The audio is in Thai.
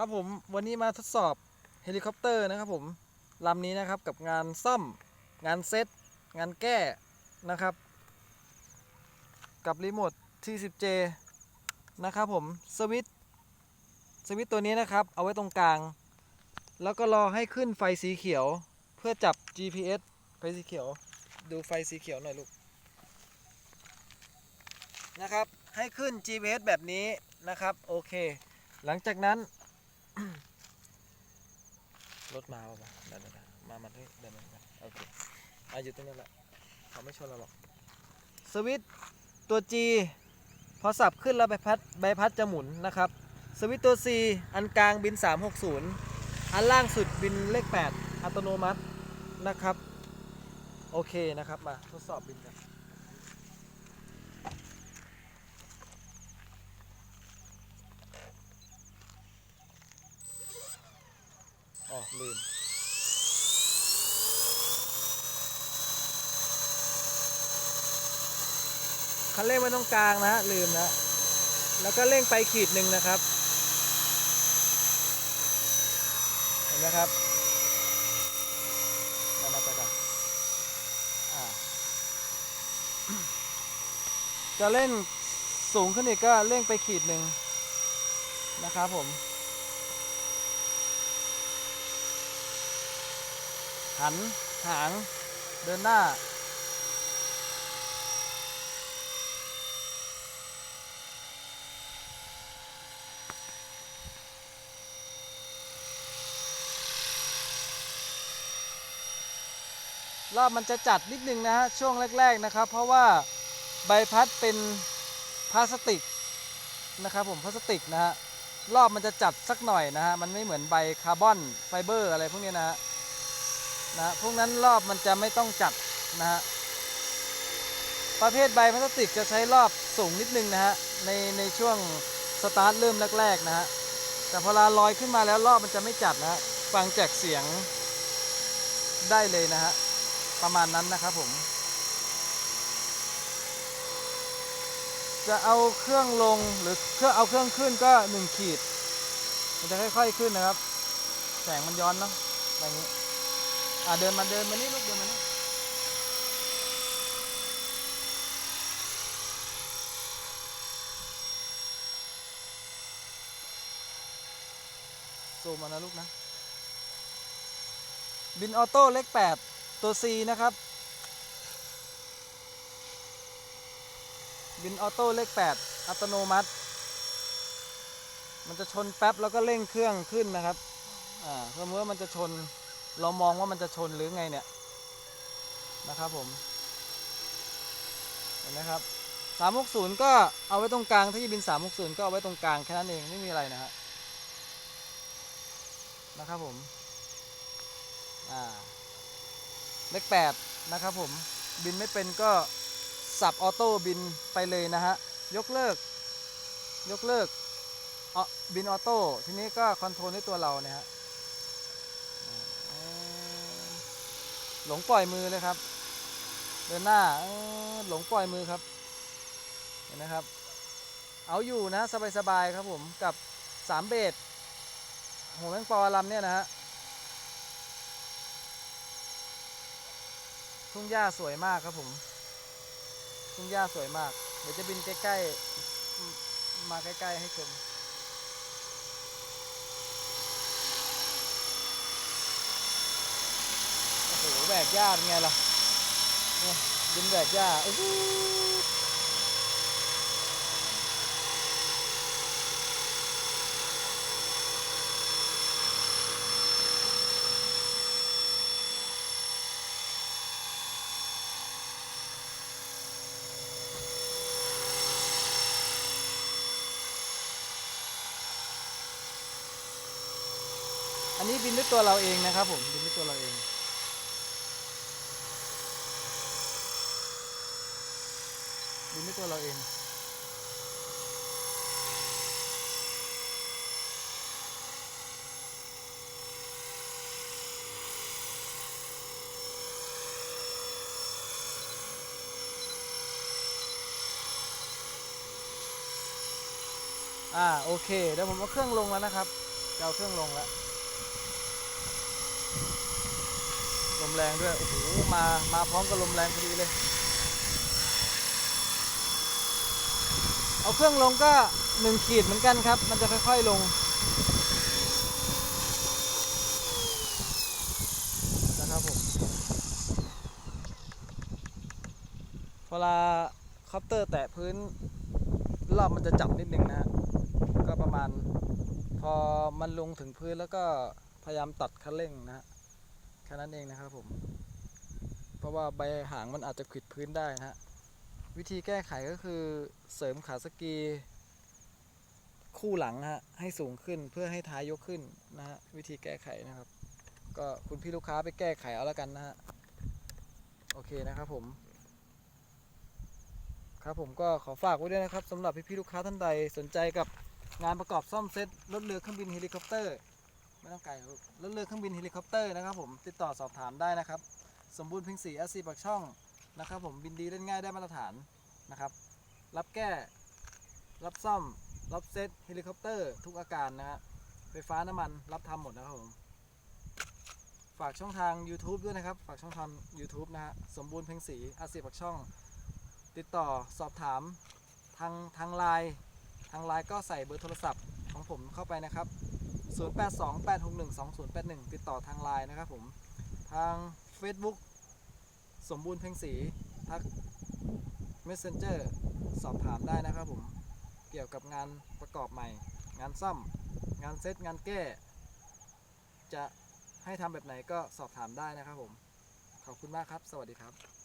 ครับผมวันนี้มาทดสอบเฮลิคอปเตอร์นะครับผมลำนี้นะครับกับงานซ่อม งานเซตงานแก้นะครับ กับรีโมท T10J นะครับผมสวิตสวิตตัวนี้นะครับ เอาไว้ตรงกลาง แล้วก็รอให้ขึ้นไฟสีเขียว เพื่อจับ GPS ไฟสีเขียว ดูไฟสีเขียวหน่อยลูกนะครับให้ขึ้น GPS แบบนี้นะครับ โอเค หลังจากนั้น รถมาป่ะเดี๋ยวเดี๋ยวเดี๋ยวมามาเดี๋ยวเดี๋ยวเดี๋ยโอเคอาอยู่ตรงนี้แหละเขาไม่ชนเราหรอก สวิตตัว G พอสับขึ้นแล้วใบพัดใบพัดจะหมุนนะครับ สวิตตัว C อันกลางบิน 360 อันล่างสุดบินเลข 8 อัตโนมัตินะครับ โอเคนะครับ มาทดสอบบินกัน อ๋อลืมคันเร่งไว้ตรงกลางนะฮะลืมนะแล้วก็เร่งไปขีดหนึ่งนะครับ เห็นไหมครับนั่นไปก่อนจะเร่งสูงขึ้นอีกก็เร่งไปขีดหนึ่งนะครับผม หัน หาง เดินหน้า รอบมันจะจัดนิดนึงนะฮะ ช่วงแรก ๆ นะครับ เพราะว่าใบพัดเป็นพลาสติกนะครับผมพลาสติกนะฮะรอบมันจะจัดสักหน่อยนะฮะ มันไม่เหมือนใบคาร์บอนไฟเบอร์อะไรพวกนี้นะฮะ นะพวกนั้นรอบมันจะไม่ต้องจัดนะฮะประเภทใบพลาสติกจะใช้รอบสูงนิดนึงนะฮะในในช่วงสตาร์ทเริ่มแรกๆนะฮะแต่พอลาลอยขึ้นมาแล้วรอบมันจะไม่จัดนะฮะฟังจากเสียงได้เลยนะฮะประมาณนั้นนะครับผม จะเอาเครื่องลงหรือเครื่องเอาเครื่องขึ้นก็หนึ่งขีด มันจะค่อยๆขึ้นนะครับ แสงมันย้อนเนาะอะไรอย่างนี้ อ่าเดินมาเดินมานี่ลูกเดินมานี่ซูมมานะลูกนะ บินออโต้เลข8 ตัว C นะครับ บินออโต้เลข 8 อัตโนมัติ มันจะชนแป๊บแล้วก็เร่งเครื่องขึ้นนะครับ อ่าสมมติว่ามันจะชน เรามองว่ามันจะชนหรือไงเนี่ยนะครับผม เห็นไหมครับ360ก็เอาไว้ตรงกลาง ถ้าจะบิน360ก็เอาไว้ตรงกลางแค่นั้นเองไม่มีอะไรนะฮะนะครับผมอ่าเลข8นะครับผมบินไม่เป็นก็สับออโต้บินไปเลยนะฮะยกเลิก ยกเลิกเออบินออโต้ทีนี้ก็คอนโทรลด้วยตัวเราเนี่ยฮะ หลงปล่อยมือเลยครับ เดินหน้าหลงปล่อยมือครับ เห็นไหมครับ เอาอยู่นะสบายๆครับผมกับสามเบสหัวแมงปอลำเนี่ยนะฮะทุ่งหญ้าสวยมากครับผม ทุ่งหญ้าสวยมาก เดี๋ยวจะบินใกล้ๆมมาใกล้ๆให้ชม โอ้โหแหว กหญ้าเป็นไงล่ะเนี่ยบินแหวกหญ้าอู้หูอันนี้บินด้วยตัวเราเองนะครับผมบินด้วยตัวเราเอง บินตัวเราเอง อ่าโอเคเดี๋ยวผมเอาเครื่องลงแล้วนะครับจะเอาเครื่องลงแล้วลมแรงด้วยโอ้โหมามาพร้อมกับลมแรงพอดีเลย เอาเครื่องลงก็หนึ่งขีดเหมือนกันครับ มันจะค่อยๆลงนะครับผมเวลาคอปเตอร์แตะพื้นรอบมันจะจับนิดนึงนะฮะก็ประมาณ พอมันลงถึงพื้นแล้วก็พยายามตัดคันเร่งนะฮะแค่นั้นเองนะครับผม เพราะว่าใบหางมันอาจจะขิดพื้นได้นะฮะ วิธีแก้ไขก็คือเสริมขาสกี คู่หลังฮะให้สูงขึ้นเพื่อให้ท้ายยกขึ้นนะฮะวิธีแก้ไขนะครับ ก็คุณพี่ลูกค้าไปแก้ไขเอาแล้วกันนะฮะโอเคนะครับผมครับผมก็ขอฝากไว้ด้วยนะครับสำหรับพี่ๆลูกค้าท่านใดสนใจกับงานประกอบซ่อมเซ็ตรถเรือเครื่องบินเฮลิคอปเตอร์ไม่ต้องไกลรถเรือเครื่องบินเฮลิคอปเตอร์นะครับผมติดต่อสอบถามได้นะครับ สมบูรณ์พิงศรีอาซีปากช่อง นะครับผมบินดีเล่นง่ายได้มาตรฐานนะครับ รับแก้ รับซ่อม รับเซตเฮลิคอปเตอร์ทุกอาการนะฮะไฟฟ้าน้ำมันรับทำหมดนะครับผมฝากช่องทาง YouTube ด้วยนะครับ ฝากช่องทาง YouTube นะฮะสมบูรณ์เพ็งศรีอาซีปากช่อง ติดต่อสอบถามทางทางไลน์ทางไลน์ก็ใส่เบอร์โทรศัพท์ของผมเข้าไปนะครับ 0828612081 ติดต่อทางไลน์นะครับผม ทาง Facebook สมบูรณ์เพ่งศรีทัก Messenger สอบถามได้นะครับผม เกี่ยวกับงานประกอบใหม่ งานซ่อม งานเซตงานแก้ จะให้ทำแบบไหนก็สอบถามได้นะครับผม ขอบคุณมากครับ สวัสดีครับ